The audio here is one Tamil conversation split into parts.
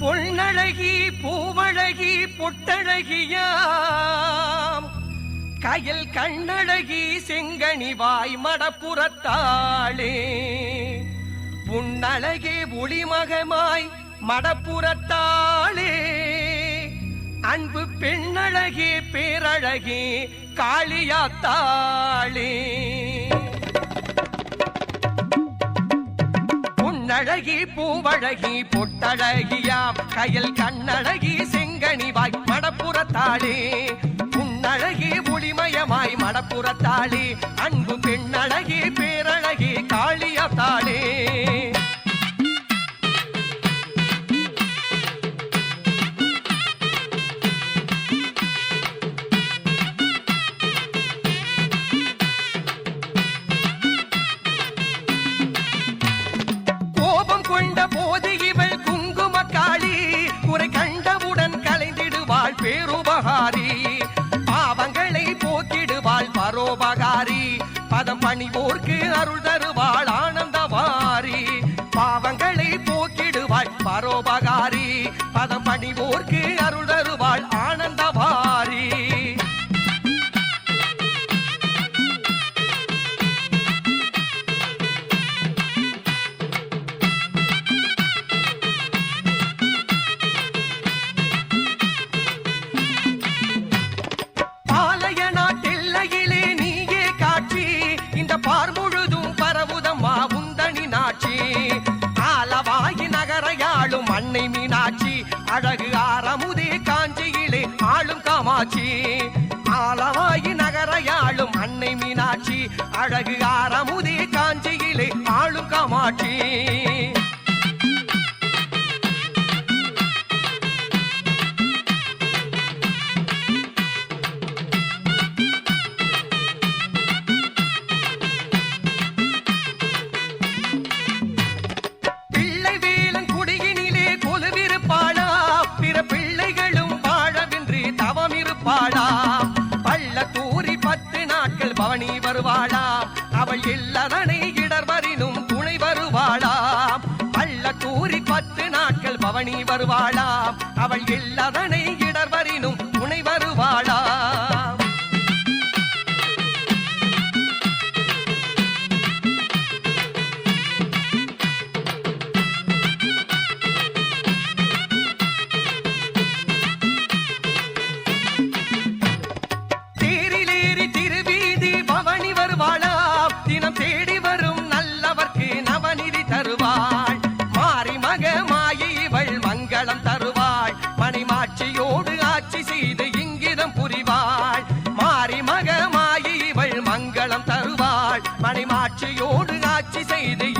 பொன்னழகி பூவழகி பொட்டழகியாம். கயல் கண்ணழகி செங்கனி வாய் மடப்புறத்தாளே புன்னழகே ஒளிமகமாய் மடப்புறத்தாளே. அன்பு பெண்ணழகே பேரழகே காளியாத்தாளே. பொன்னழகி பூவழகி பொட்டழகியாம் கையில் கண்ணழகி செங்கனிவாய் மடப்புறத்தாளே. புன்னழகி ஒளிமயமாய் மடப்புறத்தாளே. அன்பு பெண்ணழகி பேரழகி காளியத்தாளே. அழகு ஆரமுதே காஞ்சியிலே ஆளும் காமாட்சி. ஆலவாயி நகரையாளும் அன்னை மீனாட்சி. அழகு ஆரமுதே காஞ்சியிலே ஆளும் காமாட்சி. வருவாளாம் அவள் இல்லதனை இடர்வரினும் துணை வருவாளாம் பள்ள கூறி பத்து நாட்கள் பவனி வருவாளாம் அவள் இல்லதனை இடர்வரினும் துணை வருவாளாம் மணிமாட்சியோடு ஆட்சி செய்து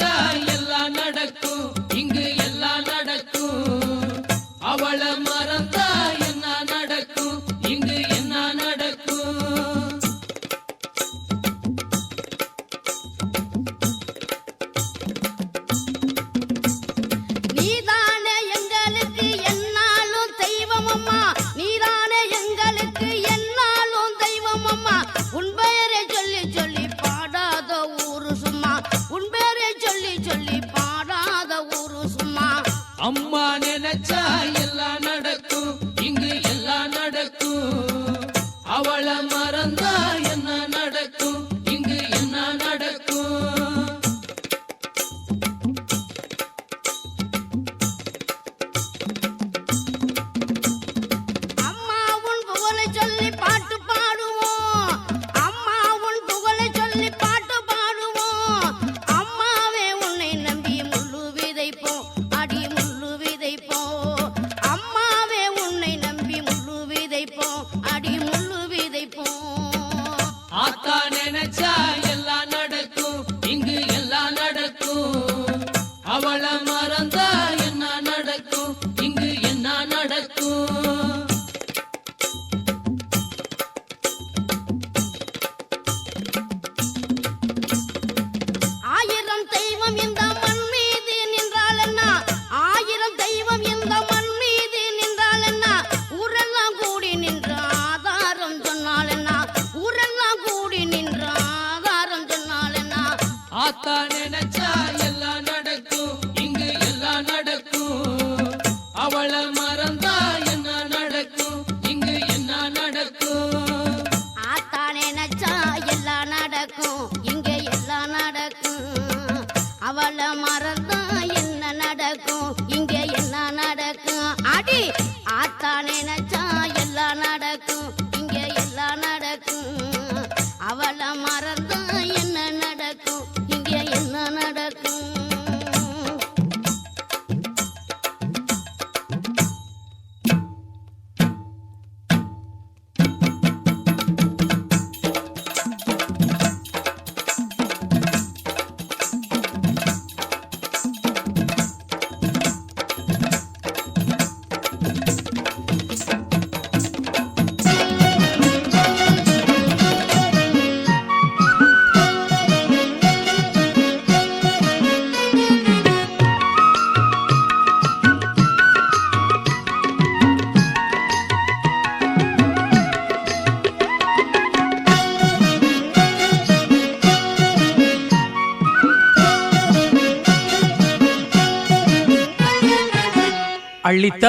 நினைச்சா மேல மறந்தா என்ன நடக்கும்? இங்க என்ன நடக்கும்? அடி ஆத்தா நினைச்சா எல்லாம் நடக்கும். இங்க எல்லாம் நடக்கும். அவளை மறந்தா என்ன நடக்கும்? இங்க என்ன நடக்கும்?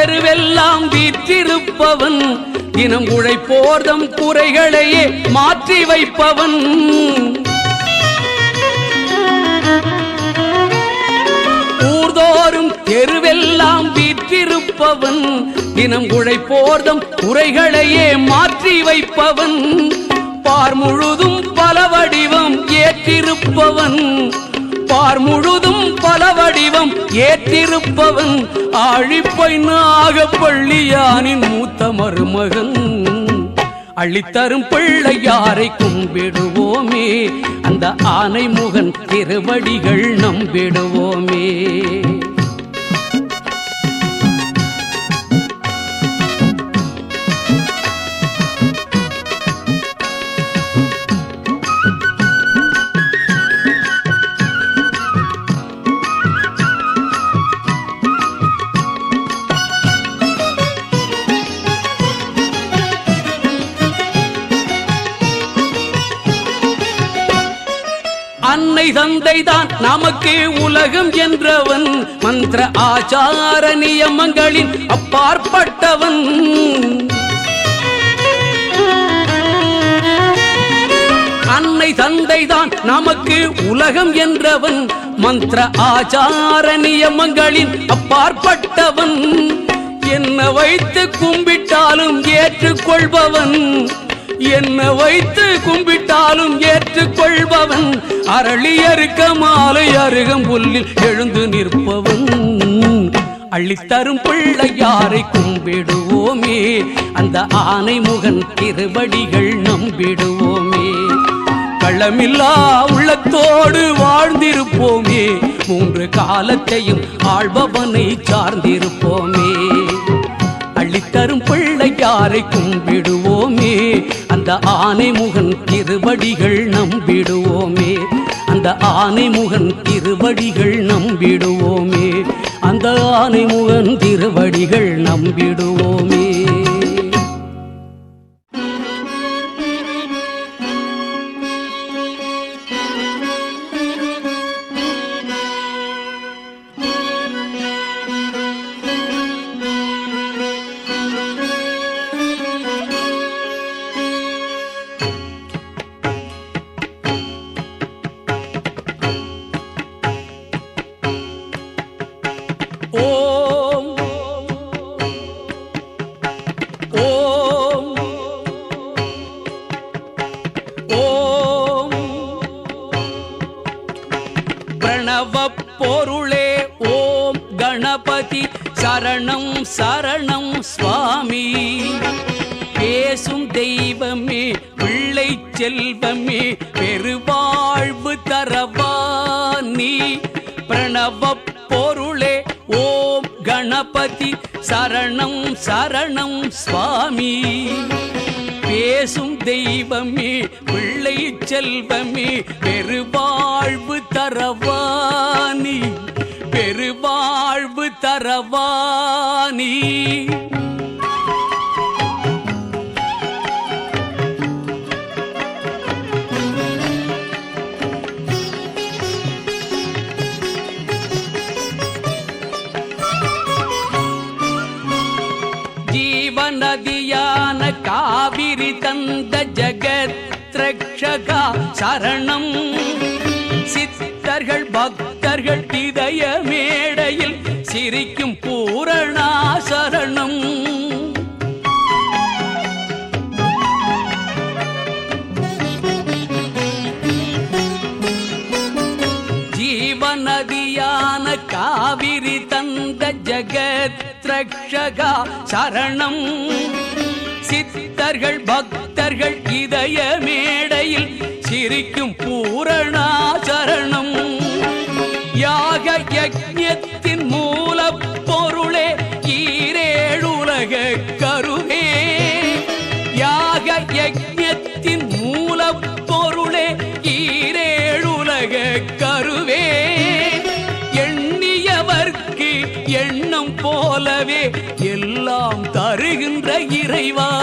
தெருவெல்லாம் வீற்றிருப்பவன். தினம் உழைப்போர்தம் குறைகளையே மாற்றி வைப்பவன். ஊர்தோறும் தெருவெல்லாம் வீற்றிருப்பவன். தினம் உழைப்போர்தம் குறைகளையே மாற்றி வைப்பவன். பார் முழுதும் பல வடிவம் ஏற்றிருப்பவன். பார் முழுதும் பல வடிவம் ஏற்றிருப்பவன் ஆழிப்பை நாகப்பள்ளியானின் மூத்த மருமகன். அள்ளித்தரும் பிள்ளையாரை கும்பிடுவோமே அந்த ஆனை முகன் திருவடிகள் நம்பிடுவோமே. தந்தைதான் நமக்கு உலகம் என்றவன். மந்திர ஆச்சார நியமங்களின் அப்பாற்பட்டவன். அன்னை தந்தைதான் நமக்கு உலகம் என்றவன். மந்திர ஆச்சார நியமங்களின் அப்பாற்பட்டவன். என்ன வைத்து கும்பிட்டாலும் ஏற்றுக்கொள்பவன். என்ன வைத்து கும்பிட்டாலும் ஏற்றுக்கொள்பவன் அரளியறுக்க மாலை அருகம் புல்லில் எழுந்து நிற்பவன். அள்ளித்தரும் பிள்ளையாரை கும்பிடுவோமே அந்த ஆனை முகன் திருவடிகள் நம்பிடுவோமே. களமில்லா உள்ளத்தோடு வாழ்ந்திருப்போமே மூன்று காலத்தையும் ஆழ்பவனை சார்ந்திருப்போமே. அள்ளித்தரும் பிள்ளையாரை கும்பிடுவோம். அந்த ஆனை முகன் திருவடிகள் நம்பிடுவோமே. அந்த ஆனை முகன் திருவடிகள் நம்பிடுவோமே. அந்த ஆனை முகன் திருவடிகள் நம்பிடுவோமே. சரணம் சரணம் சுவாமி. பேசும் தெய்வமே பிள்ளை செல்வமே பெருவாழ்வு தரவா நீ பிரணவ பொருளே ஓம் கணபதி. சரணம் சரணம் சுவாமி. பேசும் தெய்வமே பிள்ளை செல்வமே பெருவாழ்வு தரவானி பெருவாழ்வு தரவானி ஜீவநதியான காவிரி தந்த ஜகத் ரக்ஷகா சரணம். சித்தர்கள் பக்தர்கள் இதய மேடையில் சிரிக்கும் பூரணாசரணம். ஜீவநதியான காவிரி தந்த ஜகத் ரக்ஷகா சரணம். சித்தர்கள் பக்தர்கள் இதய மேடையில் சிரிக்கும் பூரணாசரணம். யாக யஜத்தின் மூல பொருளே ஈரேழுலக கருவே. யாக யஜத்தின் மூல பொருளே ஈரேழுலக கருவே. எண்ணியவர்க்கு எண்ணம் போலவே எல்லாம் தருகின்ற இறைவா.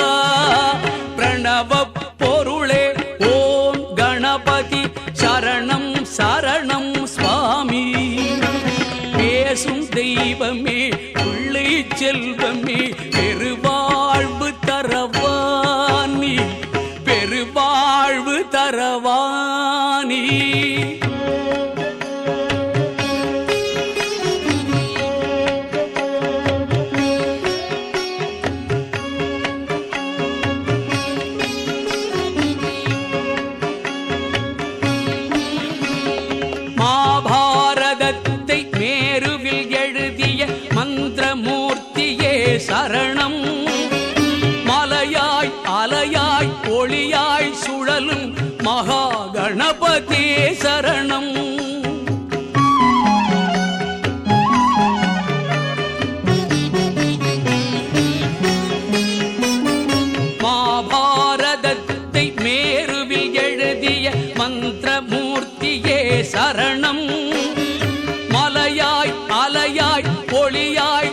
பிள்ளை பகவதே சரணம். மாபாரதத்தை மேருவில் எழுதிய மந்திரமூர்த்தியே சரணம். மலையாய் அலையாய் ஒளியாய்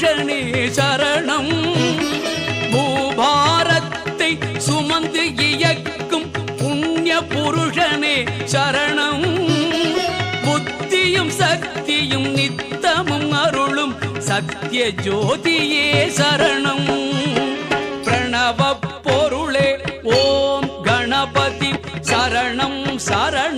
புருஷனே சரணம். பூபாரத்தை சுமந்து இயக்கும் புண்ணிய புருஷனே சரணம். புத்தியும் சக்தியும் நித்தமும் அருளும் சத்திய ஜோதியே சரணம். பிரணவ பொருளே ஓம் கணபதி சரணம் சரணம்.